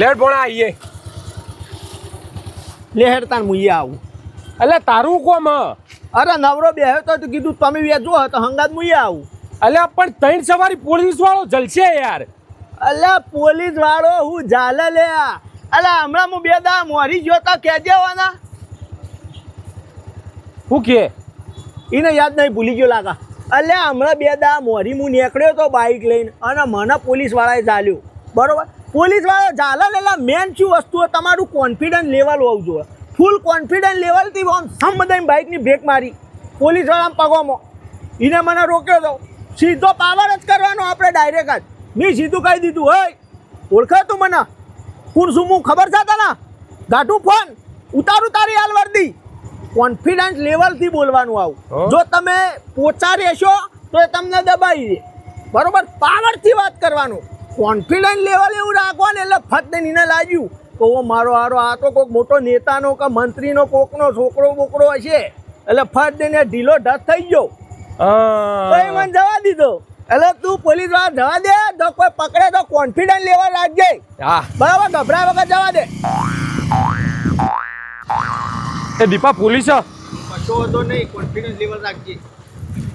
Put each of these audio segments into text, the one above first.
Late ભણા આવીએ લે તાર મુઈએ આવું. એટલે તારું કોમ અરે નવરો બેહ્યો તો તું કીધું તમે વેચો તો હંગાત મુઈએ આવું. એટલે પણ ત્રણ સવારી પોલીસ વાળો જલશે યાર. અલ્યા પોલીસ વાળો હું ઝાલે લે અલ્યા હમણાં હું બે દા મોરી ગયો તો કેજે વાના હું કે? એને યાદ નહીં ભૂલી ગયો લાગા. અલ્યા હમણાં બે દા મોરી હું નીકળ્યો તો બાઇક લઈને અને મને પોલીસ વાળાએ ઝાલ્યું. બરોબર? પોલીસ વાળો ઝાલે એટલે મેન શું વસ્તુ તમારું કોન્ફિડન્સ લેવલ હોવું જોઈએ. ફૂલ કોન્ફિડન્સ લેવલથી આમ સમ બધાની બાઇકની બ્રેક મારી. પોલીસવાળા પગોમાં. એને મને રોક્યો તો. સીધો પાવર જ કરવાનો આપણે ડાયરેક્ટ જ મેં સીધું કહી દીધું હોય ઓળખે તું મને? કોણ શું હું ખબર છે તને? ગાઢું ફોન. ઉતારું તારી હાલ વર્દી કોન્ફિડન્સ લેવલથી બોલવાનું આવું. જો તમે પોચા રહેશો તો એ તમને દબાઈ દે. બરોબર? પાવરથી વાત કરવાનું. કોન્ફિડન્સ લેવલ એવું રાખવા ને એટલે ફટ દઈને એને લાગ્યું. તો ઓ મારો હારો આ તો કોઈક મોટો નેતાનો કે મંત્રીનો કોકનો છોકરો બોકરો હશે. એટલે ફટ દઈને ઢીલો ઢસ થઈ ગયો. એ મને જવા દીધો. એટલે તું પોલીસવાળા જવા દે તો કોઈ પકડે તો કોન્ફિડન્સ લેવલ રાખજે. હા. બરાબર? ગભરા વગર જવા દે. એ દીપા પોલીસ. કશો વાંધો નહીં કોન્ફિડન્સ લેવલ રાખજે.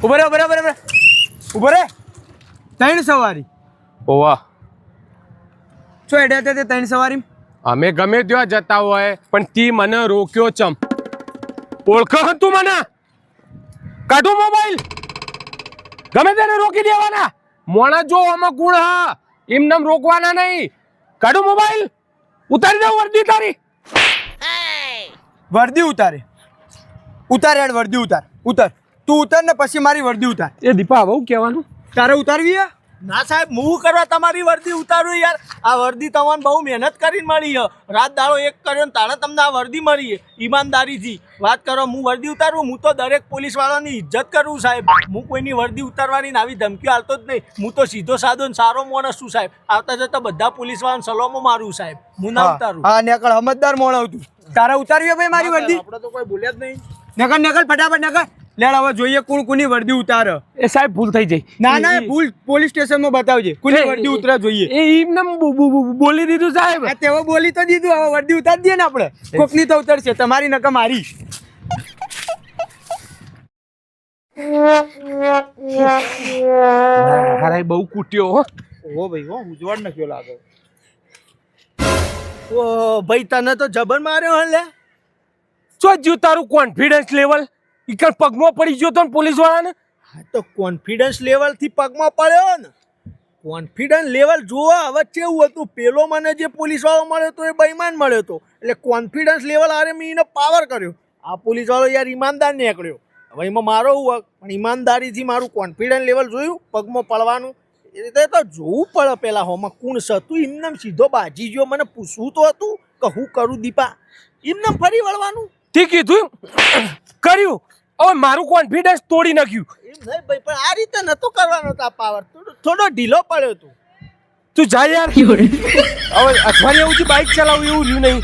ઊભો રે ઊભો રે ઊભો રે ઊભો રે. ઊભો રે ત્રણ સવારી. ઓવા. શું હેડ્યા હતા તે ત્રણ સવારી? અમે ગમે ત્યાં જતા હોય પણ તી મને રોક્યો ચમ. ઓળખ હતું મને? કાઢો મોબાઈલ ગમે તેને રોકી દેવાના. મોણા જો આમાં ગુણ હા એમને રોકવાના નહીં. કાઢો મોબાઈલ ઉતારી દઉં વર્દી તારી. વર્દી ઉતારે. ઉતાર યાર વર્દી ઉતાર. ઉતાર. તું ઉતાર ને પછી મારી વર્દી ઉતાર. એ દીપા બહુ કહેવાનું તારે ઉતારવી હે? ના સાહેબ હું કરવા તમારી વર્દી ઉતારું યાર. આ વર્દી તમને બહુ મહેનત કરીને મળી રાત દાડો એક કર્યો ને તાણે તમને આ વર્દી મળી ઈમાનદારીથી. વાત કરો હું વર્દી ઉતારું? હું તો દરેક પોલીસ વાળાની ઇજ્જત કરું સાહેબ. હું કોઈની વર્દી ઉતારવાની આવી ધમકીઓ હાલતો જ નહીં. હું તો સીધો સાધો ને સારો માણસ છું સાહેબ. આવતા જતા બધા પોલીસવાળાને સલોમો મારું સાહેબ. હું ના ઉતારું. હા નેકળ સમજદાર મોણ આવતું તારા ઉતારવી ભાઈ મારી વર્દી? આપણે તો કોઈ બોલ્યા જ નહીં. નકર નકર ફટાફટ નકર લેડ હવે જોઈએ કોણ કોની વર્દી ઉતારે. એ સાહેબ ભૂલ થઈ જાય. ના ના ભૂલ પોલીસ સ્ટેશનમાં બતાવજે. કોની વર્દી ઉતરા જોઈએ. એ એમને બોલી દીધું સાહેબ. તેઓ બોલી તો દીધું હવે વર્દી ઉતારી દઈએ ને આપણે. કોકની તો ઉતરશે તમારી નક મારી. હારાય બહુ કૂટ્યો હો. ઓ ભાઈ હો ઉજવાડ નખ્યો લાગે. ઓ ભાઈ તને તો જબર માર્યો હે લે. ચો જ્યું તારું કોન્ફિડન્સ લેવલ ઈકણ પગમાં પડી ગયો તો ને પોલીસ વાળાને હા તો કોન્ફિડન્સ લેવલથી પગમાં પડ્યો ને. કોન્ફિડન્સ લેવલ જોવા હવે કેવું હતું? પેલો મને જે પોલીસ વાળો મળ્યો તો એ બૈમાન મળ્યો હતો. એટલે કોન્ફિડન્સ લેવલ આરે મેં એને પાવર કર્યો. આ પોલીસ વાળો યાર ઈમાનદાર નીકળ્યો. હવે એમાં મારો હું પણ ઈમાનદારીથી મારું કોન્ફિડન્સ લેવલ જોયું પગમાં પડવાનું. એ રીતે તો જોવું પડે પેલા હોમાં. કુણ હતું એમને સીધો બાજી ગયો. મને પૂછવું તો હતું કે હું કરું દીપા? એમને ફરી વળવાનું. તે કીધું કર્યું. હવે મારું કોન્ફિડન્સ તોડી નાખ્યું. એમ નહીં ભાઈ પણ આ રીતે નતો કરવાનો તા પાવર થોડો થોડો ઢીલો પડ્યો તું. તું જા યાર. હવે અઠવાડિયા સુધી બાઇક ચલાવું એવું રહ્યું નહીં.